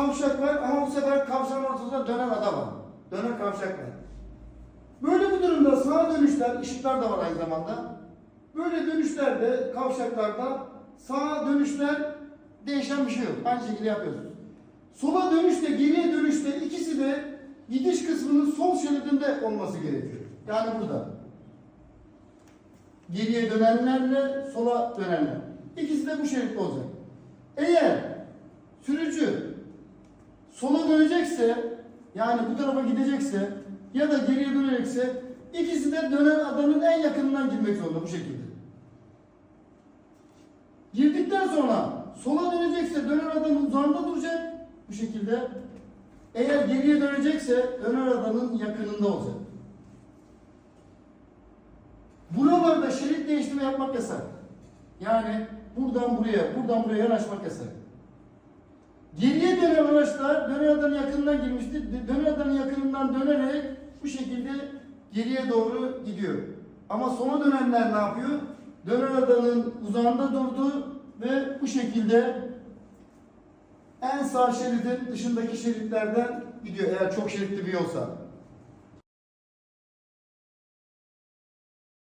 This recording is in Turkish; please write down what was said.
kavşak var ama bu sefer kavşağın ortasında dönen adam var. Dönen kavşak var. Böyle bir durumda sağa dönüşler, ışıklar da var aynı zamanda. Böyle dönüşlerde, kavşaklarda sağa dönüşler değişen bir şey yok. Aynı şekilde yapıyoruz. Sola dönüşte, geriye dönüşte ikisi de gidiş kısmının sol şeridinde olması gerekiyor. Yani burada. Geriye dönenlerle sola dönenler. İkisi de bu şeritte olacak. Eğer sola dönecekse, yani bu tarafa gidecekse ya da geriye dönecekse ikisi de dönen adamın en yakınından girmek zorunda bu şekilde. Girdikten sonra sola dönecekse dönen adamın uzağında duracak bu şekilde. Eğer geriye dönecekse dönen adamın yakınında olacak. Buralarda şerit değiştirme yapmak yasak. Yani buradan buraya, buradan buraya yanaşmak yasak. Geriye dönen araçlar dönen adamın yakınından girmiştir. Dönen adamın yakınından dönerek bu şekilde geriye doğru gidiyor. Ama sola dönenler ne yapıyor? Dönen adamın uzağında durdu ve bu şekilde en sağ şeridin dışındaki şeritlerden gidiyor eğer çok şeritli bir yolsa.